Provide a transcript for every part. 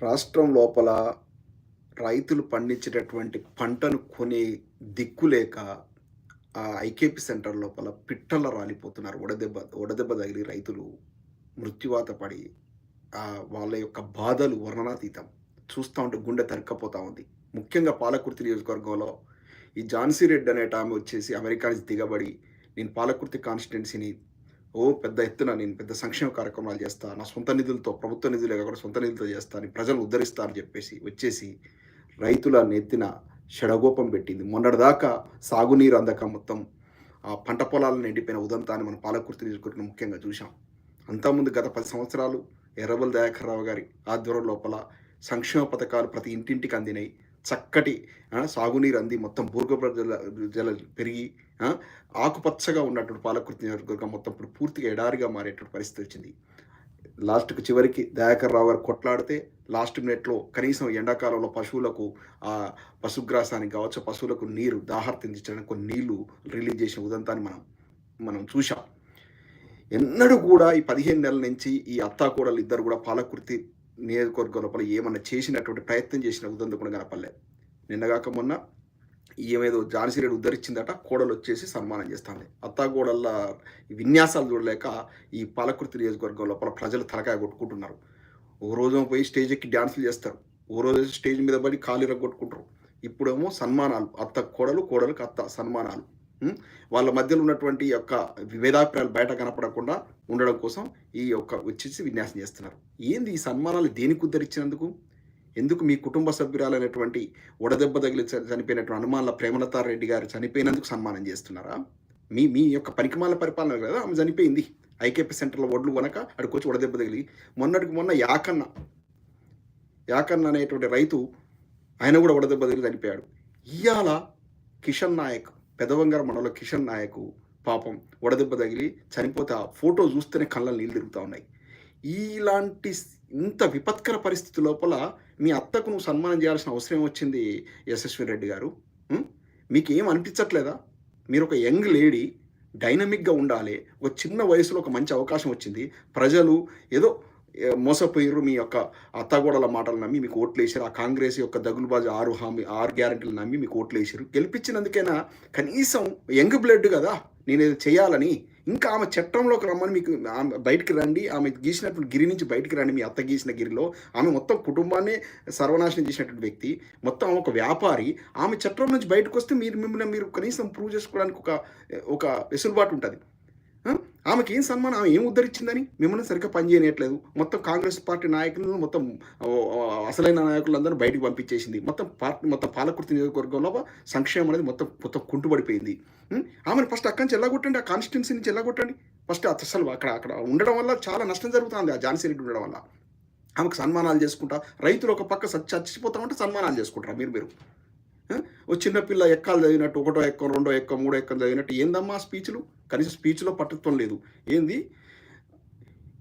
రాష్ట్రం లోపల రైతులు పండించేటటువంటి పంటను కొనే దిక్కు లేక ఆ ఐకేపీ సెంటర్ లోపల పిట్టల రాలిపోతున్నారు. వడదెబ్బ వడదెబ్బ తగిలి రైతులు మృత్యువాత పడి ఆ వాళ్ళ యొక్క బాధలు వర్ణనాతీతం. చూస్తూ ఉంటే గుండె తరక్కపోతా ఉంది. ముఖ్యంగా పాలకుర్తి నియోజకవర్గంలో ఈ ఝాన్సీ రెడ్డి అనేట ఆమె వచ్చేసి అమెరికా నుంచి దిగబడి నేను పాలకుర్తి కాన్స్టిట్యున్సీని ఓ పెద్ద ఎత్తున నేను పెద్ద సంక్షేమ కార్యక్రమాలు చేస్తా నా సొంత నిధులతో ప్రభుత్వ నిధులే కాకుండా సొంత నిధులతో చేస్తా అని ప్రజలు ఉద్ధరిస్తా అని చెప్పేసి వచ్చేసి రైతుల నెత్తిన షడగోపం పెట్టింది. మొన్నటిదాకా సాగునీరు అందక మొత్తం ఆ పంట పొలాలను ఎండిపోయిన ఉదంతాన్ని మనం పాలకుర్తి నియోజకవర్గం ముఖ్యంగా చూసాం అంతకుముందు గత పది సంవత్సరాలు ఎర్రబల్ దయాకర్రావు గారి ఆధ్వర్యం లోపల సంక్షేమ పథకాలు ప్రతి ఇంటింటికి అందినాయి. చక్కటి సాగునీరు అంది. మొత్తం భూగర్భ జల జల పెరిగి ఆకుపచ్చగా ఉన్నటువంటి పాలకృతి నియోజకవర్గం మొత్తం ఇప్పుడు పూర్తిగా ఎడారిగా మారేటువంటి పరిస్థితి వచ్చింది. లాస్ట్కు చివరికి దయాకర్ రావు గారు కొట్లాడితే లాస్ట్ మినిట్లో కనీసం ఎండాకాలంలో పశువులకు ఆ పశుగ్రాసానికి కావచ్చు పశువులకు నీరు దాహార్తించడానికి కొన్ని నీళ్ళు రిలీజ్ చేసిన ఉదంతాన్ని మనం మనం చూసాం ఎన్నడూ కూడా ఈ పదిహేను నెలల నుంచి ఈ అత్తాకోడలు ఇద్దరు కూడా పాలకృతి నియోజకవర్గం లోపల ఏమన్నా చేసినటువంటి ప్రయత్నం చేసిన ఉదంతం కూడా కనపడలే. నిన్నగాక మొన్న ఏమేదో ఝాన్సీ రెడ్డి ఉద్ధరించిందట కోడలు వచ్చేసి సన్మానం చేస్తుంది. అత్తాకోడళ్ళ విన్యాసాలు చూడలేక ఈ పాలకృతి నియోజకవర్గం లోపల ప్రజలు తలకాయ కొట్టుకుంటున్నారు. ఓ రోజు పోయి స్టేజ్ ఎక్కి డ్యాన్సులు చేస్తారు. ఓ రోజు స్టేజ్ మీద పడి కాలు కొట్టుకుంటారు ఇప్పుడేమో సన్మానాలు అత్త కోడలు కోడలకు అత్త సన్మానాలు. వాళ్ళ మధ్యలో ఉన్నటువంటి యొక్క విభేదాభిప్రాయాలు బయట కనపడకుండా ఉండడం కోసం ఈ యొక్క వచ్చేసి విన్యాసం చేస్తున్నారు. ఏంది ఈ సన్మానాలు దేనికి ఉద్ధరించినందుకు? ఎందుకు మీ కుటుంబ సభ్యురాలైనటువంటి వడదెబ్బ తగిలి చ- చనిపోయినటువంటి హనుమాన్ల ప్రేమలతారెడ్డి గారు చనిపోయినందుకు సన్మానం చేస్తున్నారా? మీ మీ యొక్క పనికిమాల పరిపాలన కదా ఆమె చనిపోయింది. ఐకేపీ సెంటర్లో ఒడ్లు కొనక అక్కడికి వచ్చి వడదెబ్బ తగిలి మొన్నటికి మొన్న యాకన్న యాకన్న అనేటువంటి రైతు ఆయన కూడా వడదెబ్బ తగిలి చనిపోయాడు. ఇవాళ కిషన్ నాయక్ పెదవంగర మండలం కిషన్ నాయక్ పాపం వడదెబ్బ తగిలి చనిపోతే ఆ ఫోటో చూస్తేనే కళ్ళ నీళ్ళు తిరుగుతూ ఉన్నాయి. ఇలాంటి ఇంత విపత్కర పరిస్థితి లోపల మీ అత్తకు నువ్వు సన్మానం చేయాల్సిన అవసరం వచ్చింది యశస్వి రెడ్డి గారు? మీకు ఏం అనిపించట్లేదా? మీరు ఒక యంగ్ లేడీ డైనమిక్గా ఉండాలి ఒక చిన్న వయసులో ఒక మంచి అవకాశం వచ్చింది. ప్రజలు ఏదో మోసపోయిర్రు మోసపోయారు మీ యొక్క అత్తగోడల మాటలు నమ్మి మీకు ఓట్లు వేసారు ఆ కాంగ్రెస్ యొక్క దగులుబాజు ఆరు హామీ ఆరు గ్యారెంటీలు నమ్మి మీకు ఓట్లు వేసారు గెలిపించినందుకైనా కనీసం యంగ్ బ్లడ్ కదా నేను చేయాలని ఇంకా ఆమె చట్టంలోకి రమ్మని మీకు ఆమె బయటికి రండి ఆమె గీసినటువంటి గిరి నుంచి బయటికి రండి మీ అత్త గీసిన గిరిలో. ఆమె మొత్తం కుటుంబాన్ని సర్వనాశనం చేసినటువంటి వ్యక్తి. మొత్తం ఆమె ఒక వ్యాపారి. ఆమె చట్టం నుంచి బయటకు వస్తే మీరు మిమ్మల్ని మీరు కనీసం ప్రూవ్ చేసుకోవడానికి ఒక ఒక వెసులుబాటు ఉంటుంది. ఆమెకి ఏం సన్మానం? ఆమె ఏం ఉద్ధరించిందని? మిమ్మల్ని సరిగ్గా పనిచేయట్లేదు మొత్తం కాంగ్రెస్ పార్టీ నాయకులను మొత్తం అసలైన నాయకులందరూ బయటకు పంపించేసింది. మొత్తం పార్టీ మొత్తం పాలకుర్తి నియోజకవర్గంలో సంక్షేమం అనేది మొత్తం మొత్తం కుంటుపడిపోయింది ఆమెను ఫస్ట్ అక్కడి నుంచి ఎల్లగొట్టండి ఆ కాన్స్టిట్యున్సీ నుంచి ఎల్లగొట్టండి ఫస్ట్ అసలు అక్కడ అక్కడ ఉండడం వల్ల చాలా నష్టం జరుగుతుంది ఆ జాన్సీ రెడ్డి ఉండడం వల్ల. ఆమెకు సన్మానాలు చేసుకుంటా రైతులు ఒక పక్క చచ్చి చచ్చిపోతా ఉంటే సన్మానాలు చేసుకుంటారా మీరు మీరు? ఓ చిన్నపిల్ల ఎక్కాలు చదివినట్టు ఒకటో ఎక్కం రెండో ఎక్కం మూడో ఎక్కం చదివినట్టు. ఏందమ్మా స్పీచ్లు కనీసం స్పీచ్లో పట్టుత్వం లేదు. ఏంది?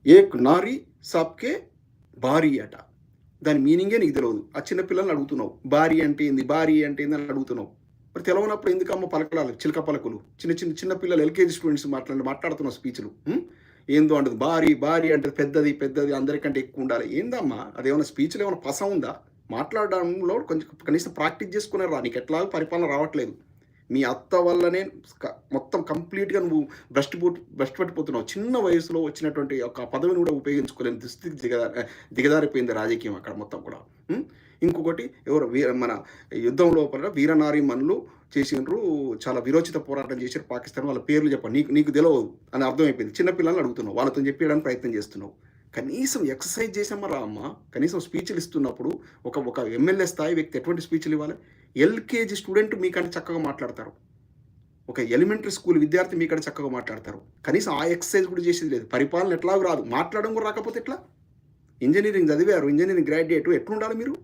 ఏక్ నారీ సాప్కే భారీ అట. దాని మీనింగే నీకు తెలియదు ఆ చిన్న పిల్లల్ని అడుగుతున్నావు. భారీ అంటే ఏంది? భారీ అంటే ఏంది అని అడుగుతున్నావు. మరి తెలవనప్పుడు ఎందుకు అమ్మ పలకడాలి చిలక పలకలు. చిన్న చిన్న చిన్న పిల్లలు ఎల్కేజీ స్టూడెంట్స్ మాట్లాడి మాట్లాడుతున్న స్పీచ్లు ఏందో అంటది. భారీ భారీ అంటే పెద్దది పెద్దది అందరికంటే ఎక్కువ ఉండాలి. ఏందమ్మా? అదేమైనా స్పీచ్లో ఏమైనా పస ఉందా? మాట్లాడడంలో కొంచెం కనీసం ప్రాక్టీస్ చేసుకునే రా నీకు ఎట్లాగో పరిపాలన రావట్లేదు. మీ అత్త వల్లనే మొత్తం కంప్లీట్గా నువ్వు భ్రష్టు బ్రష్ట్ పట్టిపోతున్నావు. చిన్న వయసులో వచ్చినటువంటి ఒక పదవిని కూడా ఉపయోగించుకోలేని దుస్థితి దిగదారి దిగదారిపోయింది రాజకీయం అక్కడ మొత్తం కూడా. ఇంకొకటి ఎవరు వీర మన యుద్ధం లోపల వీరనారీ మనులు చేసినారు చాలా విరోచిత పోరాటం చేశారు పాకిస్తాన్ వాళ్ళ పేర్లు చెప్పండి. నీకు నీకు తెలియదు అని అర్థమైపోయింది. చిన్నపిల్లలు అడుగుతున్నావు. వాళ్ళతో చెప్పేయడానికి ప్రయత్నం చేస్తున్నావు. కనీసం ఎక్సర్సైజ్ చేసామరా అమ్మ కనీసం స్పీచ్లు ఇస్తున్నప్పుడు ఒక ఒక ఎమ్మెల్యే స్థాయి వ్యక్తి ఎటువంటి స్పీచ్లు ఇవ్వాలి? ఎల్కేజీ స్టూడెంట్ మీకంటే చక్కగా మాట్లాడతారు. ఒక ఎలిమెంటరీ స్కూల్ విద్యార్థి మీకంటే చక్కగా మాట్లాడతారు. కనీసం ఆ ఎక్సర్సైజ్ కూడా చేసేది లేదు. పరిపాలన ఎట్లా రాదు. మాట్లాడడం కూడా రాకపోతే ఎట్లా? ఇంజనీరింగ్ చదివారు. ఇంజనీరింగ్ గ్రాడ్యుయేట్ ఎట్లుండాలి మీరు?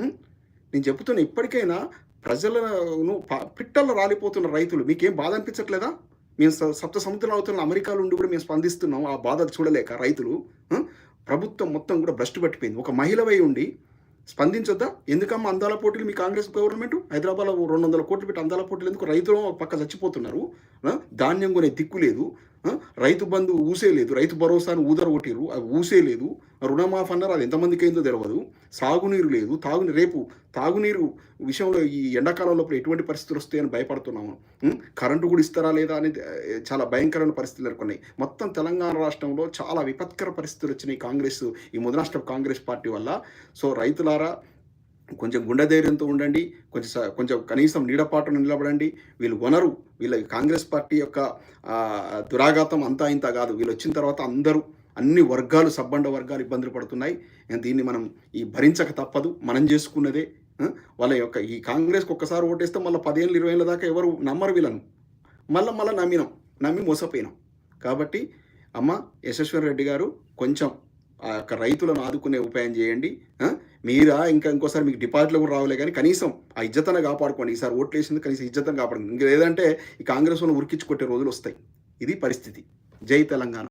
నేను చెప్తున్నా ఇప్పటికైనా ప్రజలను పిట్టలు పిట్టల్లో రాలిపోతున్న రైతులు. మీకేం బాధ అనిపించట్లేదా? మేము సప్త సముద్రం అవుతున్న అమెరికాలో ఉండి కూడా మేము స్పందిస్తున్నాం. ఆ బాధ చూడలేక రైతులు ప్రభుత్వం మొత్తం కూడా భ్రష్టు పట్టిపోయింది. ఒక మహిళవై ఉండి స్పందించొద్దా? ఎందుకమ్మా అందాల పోటీలు మీ కాంగ్రెస్ గవర్నమెంట్? హైదరాబాద్లో రెండు వందల కోట్లు పెట్టి అందాల పోటీలు ఎందుకు? రైతులు పక్క చచ్చిపోతున్నారు. ధాన్యం కొనే దిక్కు లేదు. రైతు బంధు ఊసే లేదు. రైతు భరోసాను ఊదర కొట్టిరు అది ఊసే లేదు. రుణమాఫ్ అన్నారు. అది ఎంతమందికి అయిందో తెలియదు సాగునీరు లేదు. తాగునీరు రేపు తాగునీరు విషయంలో ఈ ఎండాకాలంలో ఎటువంటి పరిస్థితులు వస్తాయని భయపడుతున్నాము. కరెంటు కూడా ఇస్తారా లేదా అనేది చాలా భయంకరమైన పరిస్థితులు ఎదుర్కొన్నాయి మొత్తం తెలంగాణ రాష్ట్రంలో చాలా విపత్కర పరిస్థితులు వచ్చినాయి కాంగ్రెస్ ఈ ముదరాష్ట్ర కాంగ్రెస్ పార్టీ వల్ల. సో రైతులారా కొంచెం గుండె ధైర్యంతో ఉండండి కొంచెం స- కొంచెం కనీసం నీడపాటును నిలబడండి. వీళ్ళు వనరు. వీళ్ళ కాంగ్రెస్ పార్టీ యొక్క దురాఘాతం అంతా ఇంత కాదు. వీళ్ళు వచ్చిన తర్వాత అందరూ అన్ని వర్గాలు సబ్బండ వర్గాలు ఇబ్బందులు పడుతున్నాయి. దీన్ని మనం ఈ భరించక తప్పదు. మనం చేసుకున్నదే వాళ్ళ యొక్క ఈ కాంగ్రెస్కి ఒక్కసారి ఓటేస్తే మళ్ళీ పదేళ్ళు ఇరవై ఏళ్ళ దాకా ఎవరు నమ్మరు వీళ్ళను. మళ్ళీ మళ్ళీ నమ్మినాం. నమ్మి మోసపోయినాం. కాబట్టి అమ్మ యశస్వర్ రెడ్డి గారు కొంచెం ఆ యొక్క రైతులను ఆదుకునే ఉపాయం చేయండి. మీరా ఇంకా ఇంకోసారి మీకు డిపాజిట్లు కూడా రావలే కానీ కనీసం ఆ ఇజ్జతను కాపాడుకోండి. ఈసారి ఓట్లు వేసింది కనీసం ఇజ్జతను కాపాడుకోండి. ఇంకా లేదంటే ఈ కాంగ్రెస్ వాళ్ళు ఉరికించి కొట్టే రోజులు వస్తాయి. ఇది పరిస్థితి. జై తెలంగాణ.